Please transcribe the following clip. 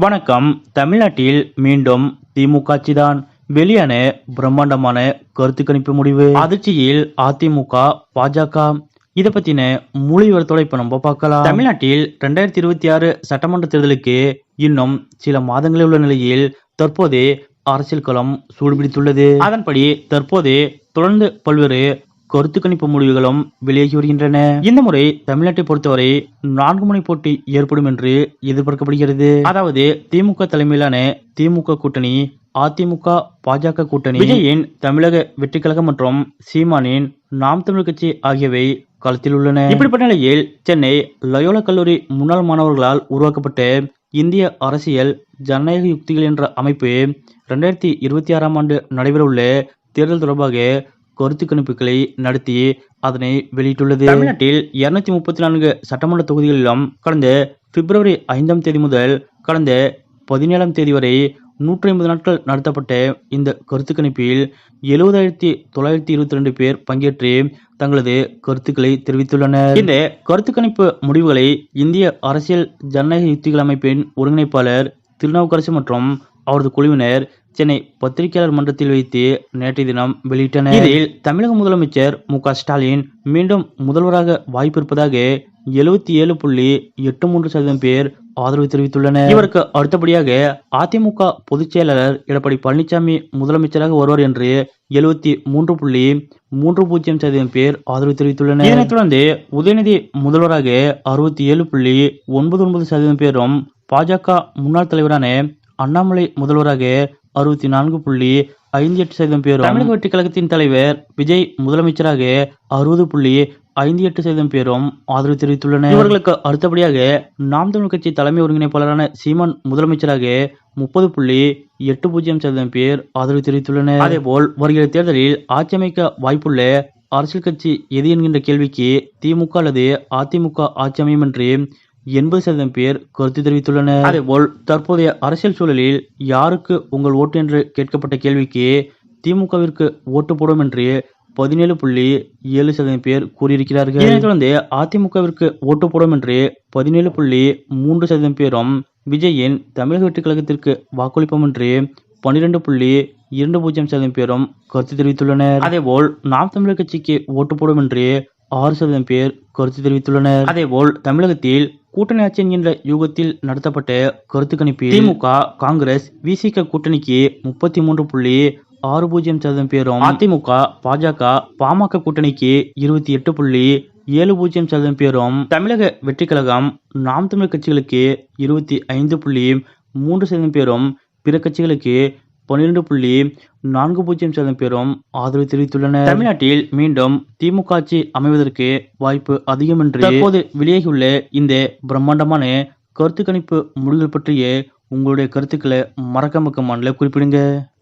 வணக்கம். தமிழ்நாட்டில் மீண்டும் திமுக ஆட்சிதான் வெளியான பிரம்மாண்டமான கருத்து கணிப்பு முடிவு. அதிர்ச்சியில் அதிமுக பாஜக. இதை பத்தின முழு விவரத்தோட இப்ப நம்ம பார்க்கலாம். தமிழ்நாட்டில் ரெண்டாயிரத்தி இருபத்தி ஆறு சட்டமன்ற தேர்தலுக்கு இன்னும் சில மாதங்களில் உள்ள நிலையில் தற்போது அரசியல் களம் சூடுபிடித்துள்ளது. அதன்படி தற்போது தொடர்ந்து பல்வேறு கருத்து கணிப்பு முடிவுகளும் வெளியாகி வருகின்றன. இந்த முறை தமிழ்நாட்டை பொறுத்தவரை நான்கு முனை போட்டி ஏற்படும் என்று எதிர்பார்க்கப்படுகிறது. அதாவது திமுக தலைமையிலான திமுக கூட்டணி அதிமுக பாஜக கூட்டணி விஜயின் தமிழக வெற்றி கழகம் மற்றும் சீமானின் நாம் தமிழ் கட்சி ஆகியவை களத்தில் உள்ளன. இப்படிப்பட்ட நிலையில் சென்னை லயோலா கல்லூரி முன்னாள் மாணவர்களால் உருவாக்கப்பட்ட இந்திய அரசியல் ஜனநாயக யுக்திகள் என்ற அமைப்பு ரெண்டாயிரத்தி இருபத்தி ஆறாம் ஆண்டு நடைபெறவுள்ள தேர்தல் தொடர்பாக கருத்து கணிப்புகளை நடத்தி அதனை வெளியிட்டுள்ளது. தமிழ்நாட்டில் இருநூத்தி முப்பத்தி நான்கு சட்டமன்ற தொகுதிகளிலும் கடந்த பிப்ரவரி ஐந்தாம் தேதி முதல் கடந்த பதினேழாம் தேதி வரை நூற்றி ஐம்பது நாட்கள் நடத்தப்பட்ட இந்த கருத்து கணிப்பில் எழுபதாயிரத்தி தொள்ளாயிரத்தி இருபத்தி ரெண்டு பேர் பங்கேற்று தங்களது கருத்துக்களை தெரிவித்துள்ளனர். இந்த கருத்து கணிப்பு முடிவுகளை இந்திய அரசியல் ஜனநாயக யுக்திகள் அமைப்பின் ஒருங்கிணைப்பாளர் திருநாவுக்கரசு மற்றும் அவரது குழுவினர் சென்னை பத்திரிகையாளர் மன்றத்தில் வைத்து நேற்றைய தினம் வெளியிட்டனர். இதில் தமிழக முதலமைச்சர் மு ஸ்டாலின் மீண்டும் முதல்வராக வாய்ப்பு இருப்பதாக எழுபத்தி ஏழு புள்ளி எட்டு மூன்று சதவீதம் பேர் ஆதரவு தெரிவித்துள்ளனர். இவருக்கு அடுத்தபடியாக அதிமுக பொதுச் செயலாளர் எடப்பாடி பழனிசாமி முதலமைச்சராக வருவார் என்று எழுபத்தி மூன்று புள்ளி மூன்று பூஜ்ஜியம் சதவீதம் பேர் ஆதரவு தெரிவித்துள்ளனர். இதனைத் தொடர்ந்து உதயநிதி முதல்வராக அறுபத்தி ஏழு புள்ளி ஒன்பது ஒன்பது சதவீதம் பேரும் பாஜக முன்னாள் தலைவரான அண்ணாமலை முதல்வராக அறுபத்தி நான்கு புள்ளி ஐந்து எட்டு சதவீதம் பேரும் தமிழக வெற்றி கழகத்தின் தலைவர் விஜய் முதலமைச்சராக அறுபது புள்ளி ஐந்து எட்டு சதவீதம் பேரும் ஆதரவு தெரிவித்துள்ளனர். இவர்களுக்கு அடுத்தபடியாக நாம் தமிழ் கட்சி தலைமை ஒருங்கிணைப்பாளரான சீமான் முதலமைச்சராக முப்பது புள்ளி எட்டு பூஜ்ஜியம் சதவீதம் பேர் ஆதரவு தெரிவித்துள்ளனர். அதேபோல் வருகிற தேர்தலில் ஆட்சி அமைக்க வாய்ப்புள்ள அரசியல் கட்சி எது என்கின்ற கேள்விக்கு திமுக அல்லது அதிமுக ஆட்சி அமையும் என்று எண்பது சதவீதம் பேர் கருத்து தெரிவித்துள்ளனர். அதேபோல் தற்போதைய அரசியல் சூழலில் யாருக்கு உங்கள் ஓட்டு என்று கேட்கப்பட்ட கேள்விக்கு திமுகவிற்கு ஓட்டு போடும் என்று பதினேழு புள்ளி ஏழு சதவீதம் பேர் கூறியிருக்கிறார்கள். இதனைத் தொடர்ந்து அதிமுகவிற்கு ஓட்டு போடும் என்று பதினேழு புள்ளி மூன்று சதவீதம் பேரும் விஜயின் தமிழக வெற்றி கழகத்திற்கு வாக்களிப்போம் என்று பன்னிரண்டு புள்ளி இரண்டு பூஜ்ஜியம் சதவீதம் பேரும் கருத்து தெரிவித்துள்ளனர். அதேபோல் நாம் தமிழர் கட்சிக்கு ஓட்டு போடும் என்று ஆறு சதவீதம் பேர் கருத்து தெரிவித்துள்ளனர். அதேபோல் தமிழகத்தில் கூட்டணி ஆட்சி என்கின்ற யூகத்தில் நடத்தப்பட்ட கருத்து கணிப்பில் திமுக காங்கிரஸ் விசிக கூட்டணிக்கு முப்பத்தி மூன்று புள்ளி ஆறு பூஜ்ஜியம் சதவீதம் பேரும் அதிமுக பாஜக பாமக கூட்டணிக்கு இருபத்தி எட்டு புள்ளி ஏழு பூஜ்ஜியம் சதவீதம் பேரும் தமிழக வெற்றி கழகம் நாம் தமிழ் கட்சிகளுக்கு இருபத்தி ஐந்து புள்ளி மூன்று சதவீதம் பேரும் பிற கட்சிகளுக்கு பன்னிரண்டு புள்ளி நான்கு பூஜ்ஜியம் சதவீதம் பேரும் ஆதரவு தெரிவித்துள்ளனர். தமிழ்நாட்டில் மீண்டும் திமுக ஆட்சி அமைவதற்கு வாய்ப்பு அதிகம் என்று தற்போது வெளியாகியுள்ள இந்த பிரம்மாண்டமான கருத்து கணிப்பு முடிவுகள் பற்றிய உங்களுடைய கருத்துக்களை மறக்காம கமெண்ட்ல குறிப்பிடுங்க.